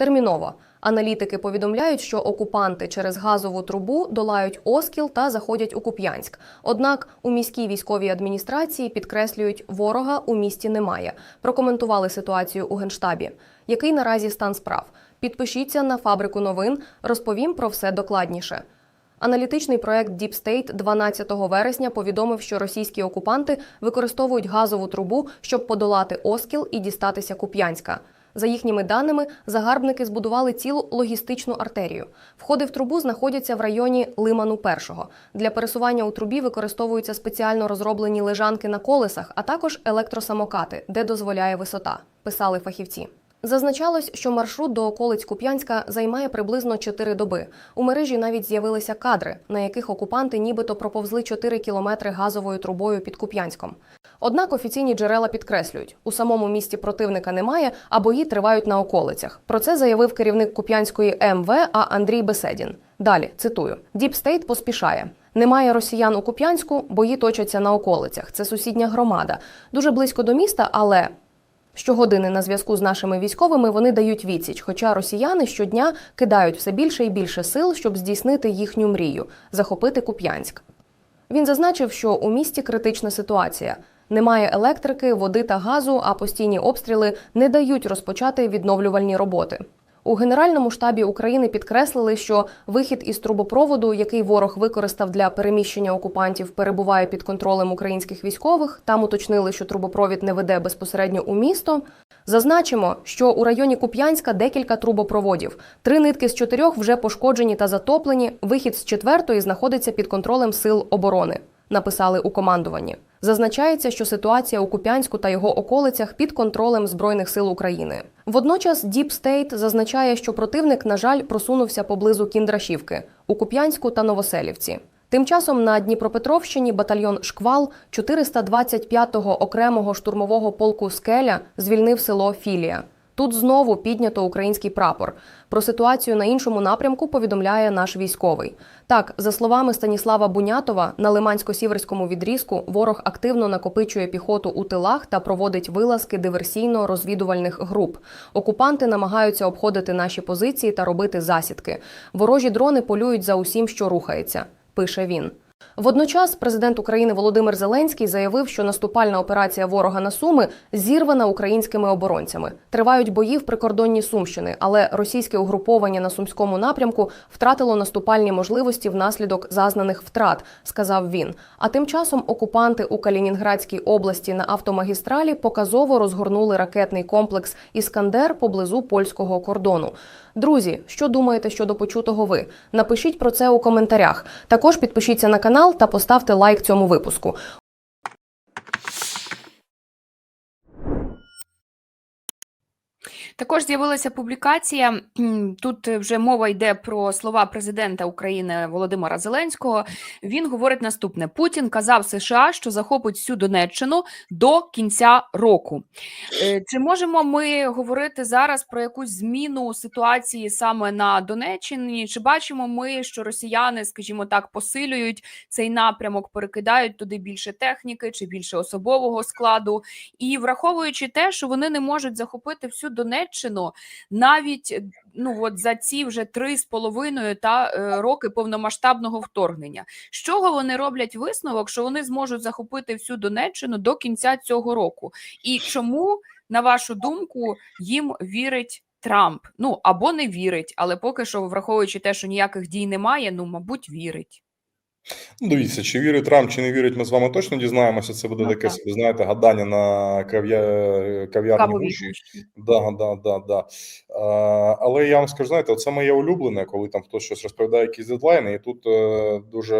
Терміново. Аналітики повідомляють, що окупанти через газову трубу долають Оскіл та заходять у Куп'янськ. Однак у міській військовій адміністрації підкреслюють, ворога у місті немає. Прокоментували ситуацію у генштабі. Який наразі стан справ? Підпишіться на фабрику новин. Розповім про все докладніше. Аналітичний проект Deep State 12 вересня повідомив, що російські окупанти використовують газову трубу, щоб подолати Оскіл і дістатися Куп'янська. За їхніми даними, загарбники збудували цілу логістичну артерію. Входи в трубу знаходяться в районі Лиману Першого. Для пересування у трубі використовуються спеціально розроблені лежанки на колесах, а також електросамокати, де дозволяє висота. Писали фахівці. Зазначалось, що маршрут до околиць Куп'янська займає приблизно 4 доби. У мережі навіть з'явилися кадри, на яких окупанти нібито проповзли 4 кілометри газовою трубою під Куп'янськом. Однак офіційні джерела підкреслюють, у самому місті противника немає, а бої тривають на околицях. Про це заявив керівник Куп'янської МВ А Андрій Беседін. Далі цитую: Діпстейт поспішає. Немає росіян у Куп'янську, бої точаться на околицях. Це сусідня громада, дуже близько до міста, але Щогодини на зв'язку з нашими військовими вони дають відсіч, хоча росіяни щодня кидають все більше і більше сил, щоб здійснити їхню мрію захопити Куп'янськ. Він зазначив, що у місті критична ситуація. Немає електрики, води та газу, а постійні обстріли не дають розпочати відновлювальні роботи. У Генеральному штабі України підкреслили, що вихід із трубопроводу, який ворог використав для переміщення окупантів, перебуває під контролем українських військових. Там уточнили, що трубопровід не веде безпосередньо у місто. Зазначимо, що у районі Куп'янська декілька трубопроводів. Три нитки з чотирьох вже пошкоджені та затоплені. Вихід з четвертої знаходиться під контролем сил оборони. Написали у командуванні. Зазначається, що ситуація у Куп'янську та його околицях під контролем збройних сил України. Водночас Deep State зазначає, що противник, на жаль, просунувся поблизу Кіндрашівки у Куп'янську та Новоселівці. Тим часом на Дніпропетровщині батальйон Шквал 425-го окремого штурмового полку Скеля звільнив село Філія. Тут знову піднято український прапор. Про ситуацію на іншому напрямку повідомляє наш військовий. Так, за словами Станіслава Бунятова, на Лимансько-Сіверському відрізку ворог активно накопичує піхоту у тилах та проводить вилазки диверсійно-розвідувальних груп. Окупанти намагаються обходити наші позиції та робити засідки. Ворожі дрони полюють за усім, що рухається, пише він. Водночас президент України Володимир Зеленський заявив, що наступальна операція ворога на Суми зірвана українськими оборонцями. Тривають бої в прикордонні Сумщини, але російське угруповання на сумському напрямку втратило наступальні можливості внаслідок зазнаних втрат, сказав він. А тим часом окупанти у Калінінградській області на автомагістралі показово розгорнули ракетний комплекс Іскандер поблизу польського кордону. Друзі, що думаєте щодо почутого ви? Напишіть про це у коментарях. Також підпишіться на канал та поставте лайк цьому випуску. Також з'явилася публікація. Тут вже мова йде про слова президента України Володимира Зеленського. Він говорить наступне: Путін казав США, що захопить всю Донеччину до кінця року. Е, Чи можемо ми говорити зараз про якусь зміну ситуації саме на Донеччині? Чи бачимо ми, що росіяни, скажімо так, посилюють цей напрямок, перекидають туди більше техніки чи більше особового складу? І враховуючи те, що вони не можуть захопити всю Донеччину, навіть е, ну от за ці вже три з половиною та е, роки повномасштабного вторгнення, з чого вони роблять висновок, що вони зможуть захопити всю Донеччину до кінця цього року? І чому, на вашу думку, їм вірить? Трамп ну або не вірить, але поки що, враховуючи те, що ніяких дій немає, ну мабуть, вірить. Ну, дивіться, чи вірить Трамп, чи не вірить, ми з вами точно дізнаємося. Це буде Ну, таке так. собі, знаєте, гадання на кав'я... кав'ярні гуші. Да, да, да, да. А, але я вам скажу, знаєте, це моє улюблене, коли там хтось щось розповідає, якісь дедлайни, і тут е, дуже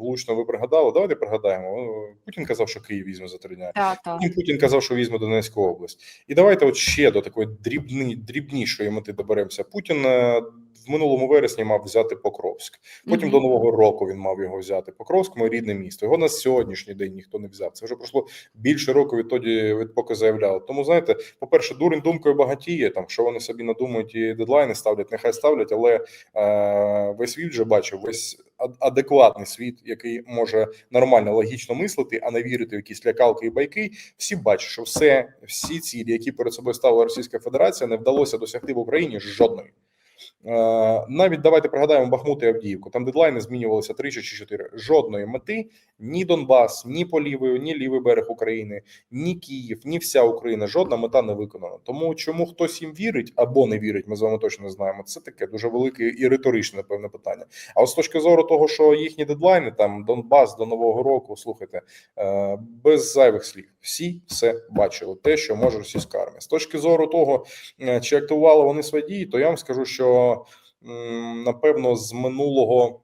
влучно ви пригадали. Давайте пригадаємо. Путін казав, що Київ візьме за три дня. Та, та. Путін казав, що візьме Донецьку область. І давайте от ще до такої дрібні, дрібнішої мети доберемося. Путін е, в минулому вересні мав взяти Покровськ. Потім Мгм. до Нового року він мав його взяти. Покровськ, моє рідне місто. Його на сьогоднішній день ніхто не взяв. Це вже пройшло більше року відтоді, відпоки заявляли. Тому знаєте, по-перше, дурень думкою багатіє. Там що вони собі надумають і дедлайни ставлять, нехай ставлять, але е, весь світ вже бачив, весь адекватний світ, який може нормально логічно мислити, а не вірити в якісь лякалки і байки. Всі бачать, що все, всі цілі, які перед собою ставила Російська Федерація, не вдалося досягти в Україні жодної. Е, Навіть давайте пригадаємо Бахмут і Авдіївку. Там дедлайни змінювалися тричі чи чотири. Жодної мети ні Донбас, ні по лівий, ні лівий берег України, ні Київ, ні вся Україна. Жодна мета не виконана. Тому чому хтось їм вірить або не вірить, ми з вами точно не знаємо. Це таке дуже велике і риторичне напевне питання. А з точки зору того, що їхні дедлайни там Донбас до нового року, слухайте, е, без зайвих слів, всі все бачили, те, що може російська армія. З точки зору того, е, чи активували вони свої дії, то я вам скажу, що напевно з минулого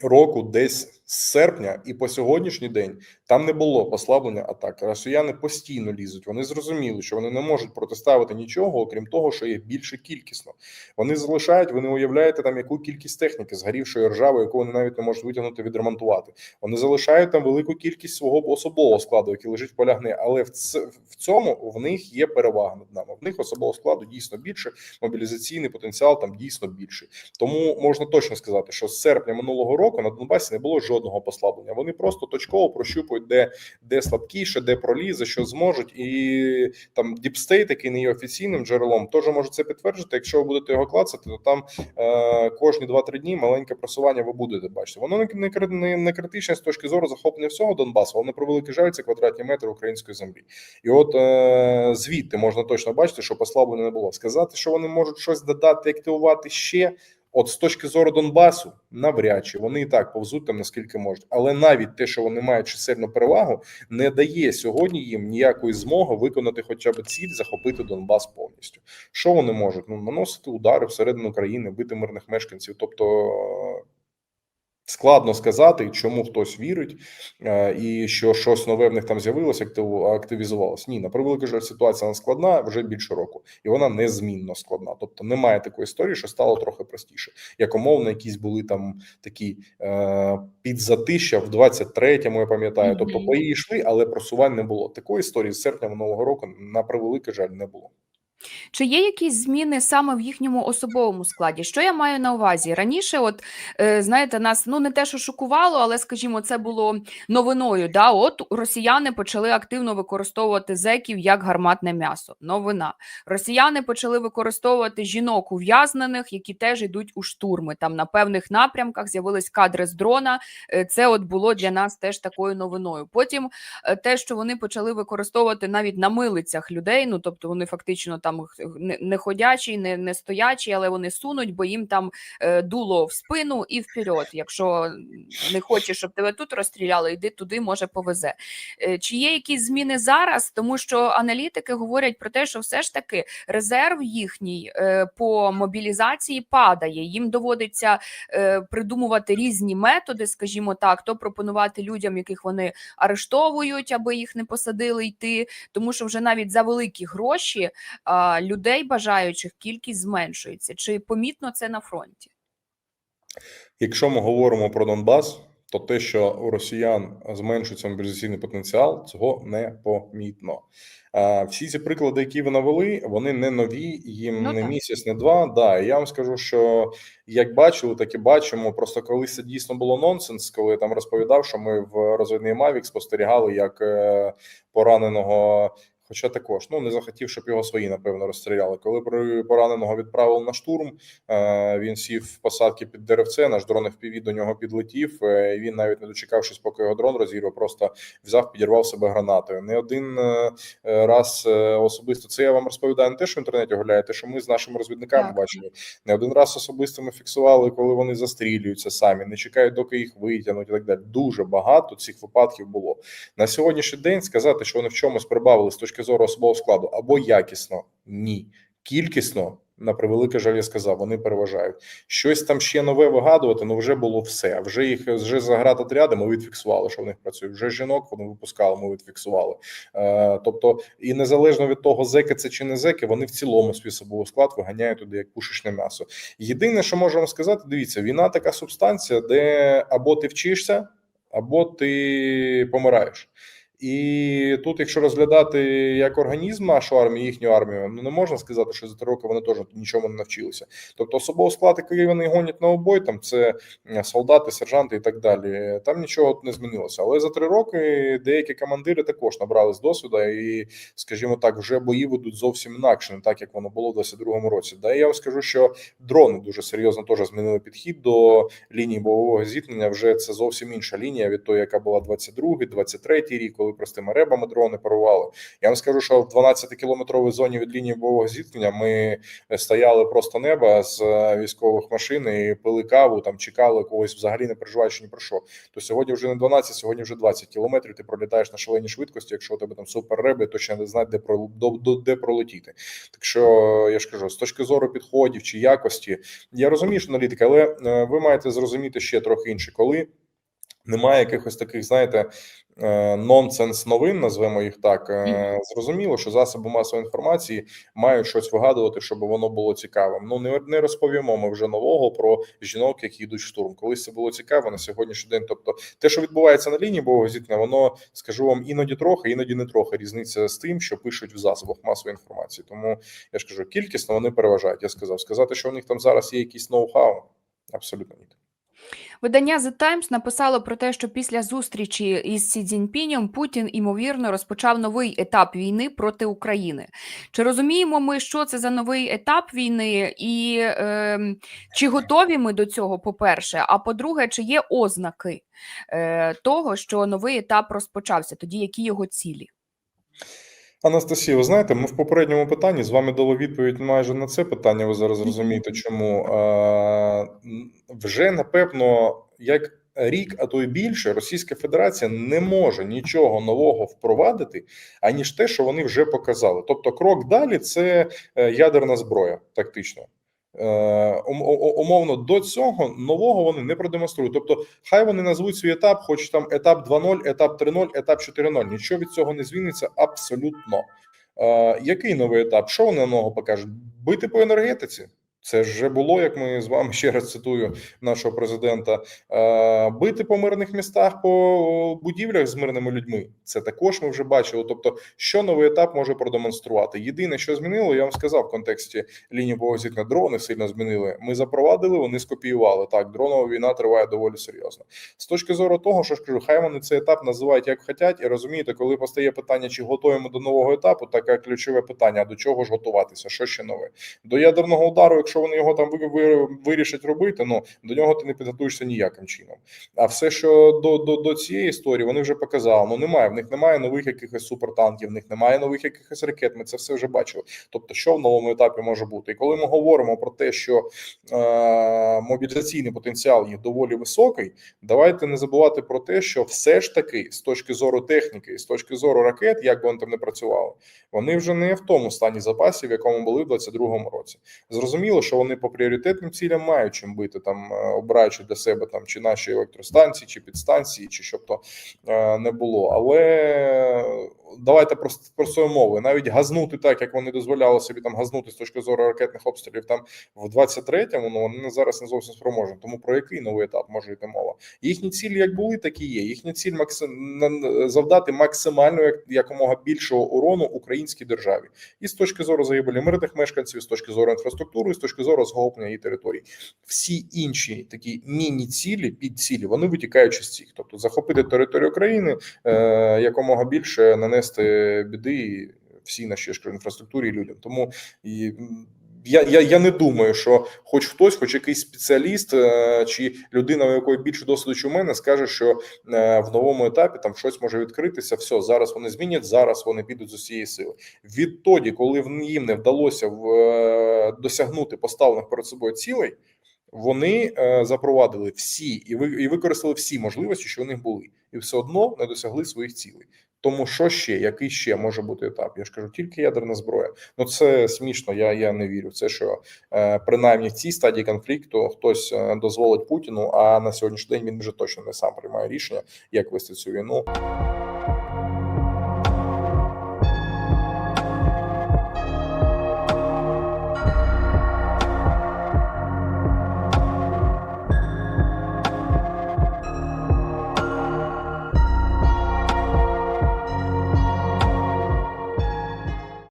року, десь з серпня, і по сьогоднішній день там не було послаблення атак. Росіяни постійно лізуть. Вони зрозуміли, що вони не можуть протиставити нічого, окрім того, що є більше кількісно. Вони залишають, ви не уявляєте там яку кількість техніки згорівшої ржави, яку вони навіть не можуть витягнути відремонтувати. Вони залишають там велику кількість свого особового складу, який лежить в полях гни. Але в цьому в них є перевага над нами. В них особового складу дійсно більше, мобілізаційний потенціал там дійсно більший. Тому можна точно сказати, що з серпня минулого року на Донбасі не було жодного послаблення. Вони просто точково прощупують, де, де слабкіше, де пролізе, що зможуть, і там діпстейт, який не є офіційним джерелом, теж може це підтверджувати. Якщо ви будете його клацати, то там е, кожні 2-3 дні маленьке просування ви будете бачити. Воно не, не, не, не критичне з точки зору захоплення всього Донбасу, але не про великий жаль це квадратні метри української землі. І от е, звідти можна точно бачити, що послаблення не було. Сказати, що вони можуть щось додати, активувати ще. От з точки зору Донбасу, навряд чи вони і так повзуть там наскільки можуть, але навіть те, що вони мають чисельну перевагу, не дає сьогодні їм ніякої змоги виконати хоча б ціль захопити Донбас повністю. Що вони можуть? Ну наносити удари всередину країни, бити мирних мешканців. Тобто складно сказати, чому хтось вірить, е, і що щось нове в них там з'явилося, актив- активізувалось. Ні, на превеликий жаль, ситуація вона складна вже більше року, і вона незмінно складна. Тобто немає такої історії, що стало трохи простіше. Як умовно, якісь були там такі е, підзатища в 23-му, я пам'ятаю. Тобто бої йшли, але просувань не було. Такої історії з серпня минулого року на превеликий жаль не було. Чи є якісь зміни саме в їхньому особовому складі? Що я маю на увазі? Раніше, от е, знаєте, нас ну не те, що шокувало, але скажімо, це було новиною. Да, от росіяни почали активно використовувати зеків як гарматне м'ясо. Новина. Росіяни почали використовувати жінок ув'язнених, які теж йдуть у штурми. Там на певних напрямках з'явились кадри з дрона. Е, Це от було для нас теж такою новиною. Потім е, те, що вони почали використовувати навіть на милицях людей. Ну тобто вони фактично там не, ходячі, не, не стоячі, але вони сунуть, бо їм там е, дуло в спину і вперед. Якщо не хочеш, щоб тебе тут розстріляли, йди туди, може повезе. Е, Чи є якісь зміни зараз? Тому що аналітики говорять про те, що все ж таки резерв їхній е, по мобілізації падає. Їм доводиться придумувати різні методи, скажімо так, то пропонувати людям, яких вони арештовують, аби їх не посадили йти, тому що вже навіть за великі гроші людей бажаючих кількість зменшується. Чи помітно це на фронті? Якщо ми говоримо про Донбас, то те, що у росіян зменшується мобілізаційний потенціал, цього не помітно. Всі ці приклади, які ви навели, вони не нові, їм Ну не так. місяць, не два. Да, я вам скажу, що як бачили, так і бачимо. Просто колись це дійсно було нонсенс, коли я там розповідав, що ми в розвідний Мавік спостерігали, як е, пораненого. Хоча також ну не захотів, щоб його свої напевно розстріляли. Коли пораненого відправили на штурм, е, він сів в посадки під деревце. Наш дрон FPV до нього підлетів. е, і Він навіть не дочекавшись, поки його дрон розірвав, просто взяв, підірвав себе гранатою. Не один е, раз особисто це я вам розповідаю не те, що в інтернеті гуляє, те, що ми з нашими розвідниками Так. бачили. Не один раз особисто ми фіксували, коли вони застрілюються самі, не чекають, доки їх витягнуть і так далі. Дуже багато цих випадків було на сьогоднішній день. Сказати, що вони в чомусь прибавили з точки зору особового складу або якісно, ні. Кількісно, на превелике жаль, я сказав, вони переважають. Щось там ще нове вигадувати, ну вже було все. Вже їх вже заградотряди ми відфіксували, що в них працює. Вже жінок вони випускали, ми відфіксували. Е, тобто, і незалежно від того, зеки це чи не зеки, вони в цілому свій особовий склад виганяють туди як пушечне м'ясо. Єдине, що можу вам сказати, дивіться, війна така субстанція, де або ти вчишся, або ти помираєш. І тут, якщо розглядати як організм нашу армію, їхню армію, ну не можна сказати, що за три роки вони теж нічому не навчилися. Тобто особовий склад, який вони гонять на обой, там це солдати, сержанти і так далі. Там нічого не змінилося. Але за три роки деякі командири також набрали з досвіду і, скажімо так, вже бої ведуть зовсім інакше, не так як воно було в 22-му році. Да, я вам скажу, що дрони дуже серйозно теж змінили підхід до лінії бойового зіткнення. Вже це зовсім інша лінія від тої, яка була 22-й, 23-й рік, коли простими ребами дрони парували. Я вам скажу, що в 12-кілометровій зоні від лінії бойового зіткнення ми стояли просто неба з е, військових машин і пили каву, там чекали когось, взагалі не переживаючи ні про що. То сьогодні вже не 12, сьогодні вже 20 кілометрів. Ти пролітаєш на шаленій швидкості. Якщо у тебе там супер реби, то ще не знають, де про де пролетіти. Так що я ж кажу, з точки зору підходів чи якості, я розумію, що аналітика, але е, ви маєте зрозуміти ще трохи інше, коли немає якихось таких, знаєте. е, Нонсенс новин, назвемо їх так. е, Зрозуміло, що засоби масової інформації мають щось вигадувати, щоб воно було цікавим. Ну не, не розповімо ми вже нового про жінок, які йдуть в штурм. Колись це було цікаво на сьогоднішній день. Тобто, те, що відбувається на лінії бойового зіткнення, воно скажу вам іноді трохи, іноді не трохи. Різниця з тим, що пишуть в засобах масової інформації. Тому я ж кажу, кількісно вони переважають. Я сказав, сказати, що у них там зараз є якийсь ноу-хау. Абсолютно ні. Видання The Times написало про те, що після зустрічі із Сі Цзіньпінем Путін імовірно розпочав новий етап війни проти України. Чи розуміємо ми, що це за новий етап війни, і е, чи готові ми до цього? По-перше, а по-друге, чи є ознаки е, того, що новий етап розпочався? Тоді які його цілі? Анастасія, ви знаєте, ми в попередньому питанні з вами дали відповідь майже на це питання. Ви зараз розумієте, чому вже напевно як рік, а то й більше, Російська Федерація не може нічого нового впровадити, аніж те, що вони вже показали. Тобто, крок далі це е, ядерна зброя, тактично. Е, умовно до цього нового вони не продемонструють. Тобто, хай вони назвуть свій етап, хоч там етап 2.0, етап 3.0, етап 4.0. Нічого від цього не зміниться абсолютно. Е, який новий етап? Що вони нового покажуть? Бити по енергетиці. Це ж вже було, як ми з вами ще раз цитую нашого президента. Бити по мирних містах, по будівлях з мирними людьми. Це також ми вже бачили. Тобто, що новий етап може продемонструвати? Єдине, що змінило, я вам сказав в контексті лінії бойового дрони сильно змінили. Ми запровадили, вони скопіювали. Так, дронова війна триває доволі серйозно. З точки зору того, що ж кажу, хай вони цей етап називають як хочуть, і розумієте, коли постає питання, чи готуємо до нового етапу, таке ключове питання: до чого ж готуватися? Що ще нове? До ядерного удару, якщо вони його там ви- ви- вирішать робити, ну до нього ти не підготуєшся ніяким чином. А все, що до, до, до цієї історії, вони вже показали. Ну немає в них немає нових якихось супертанків, в них немає нових якихось ракет. Ми це все вже бачили. Тобто, що в новому етапі може бути, і коли ми говоримо про те, що е, мобілізаційний потенціал їх доволі високий, давайте не забувати про те, що все ж таки з точки зору техніки, з точки зору ракет, як би вони там не працювали, вони вже не в тому стані запасів, в якому були в 22-му році. Зрозуміло, що вони по пріоритетним цілям мають чим бити там, е, обираючи для себе там чи наші електростанції, чи підстанції, чи щоб то е, не було. Але давайте просто простою мовою, навіть газнути так, як вони дозволяли собі там газнути з точки зору ракетних обстрілів там в 23-му, ну вони зараз не зовсім спроможні. Тому про який новий етап може йти мова? Їхні цілі як були, так і є. Їхня ціль максим... завдати максимально як якомога більшого урону українській державі, і з точки зору загибелі мирних мешканців, і з точки зору інфраструктури, і з точки зору захоплення її територій. Всі інші такі міні-цілі, підцілі, вони витікають з цих. Тобто захопити територію України е, якомога більше нанести біди всій нашій інфраструктурі людям. Тому і. Я, я, я не думаю, що хоч хтось, хоч якийсь спеціаліст е, чи людина, у якої більше досвіду, ніж у мене, скаже, що е, в новому етапі там щось може відкритися. Все, зараз вони змінять, зараз вони підуть з усієї сили. Відтоді, коли їм не вдалося в, е, досягнути поставлених перед собою цілей, вони запровадили всі і використали всі можливості, що у них були, і все одно не досягли своїх цілей. Тому що ще, який ще може бути етап? Я ж кажу, тільки ядерна зброя. Ну це смішно. Я, я не вірю. Це що е, принаймні в цій стадії конфлікту хтось е, дозволить Путіну. А на сьогоднішній день він вже точно не сам приймає рішення, як вести цю війну.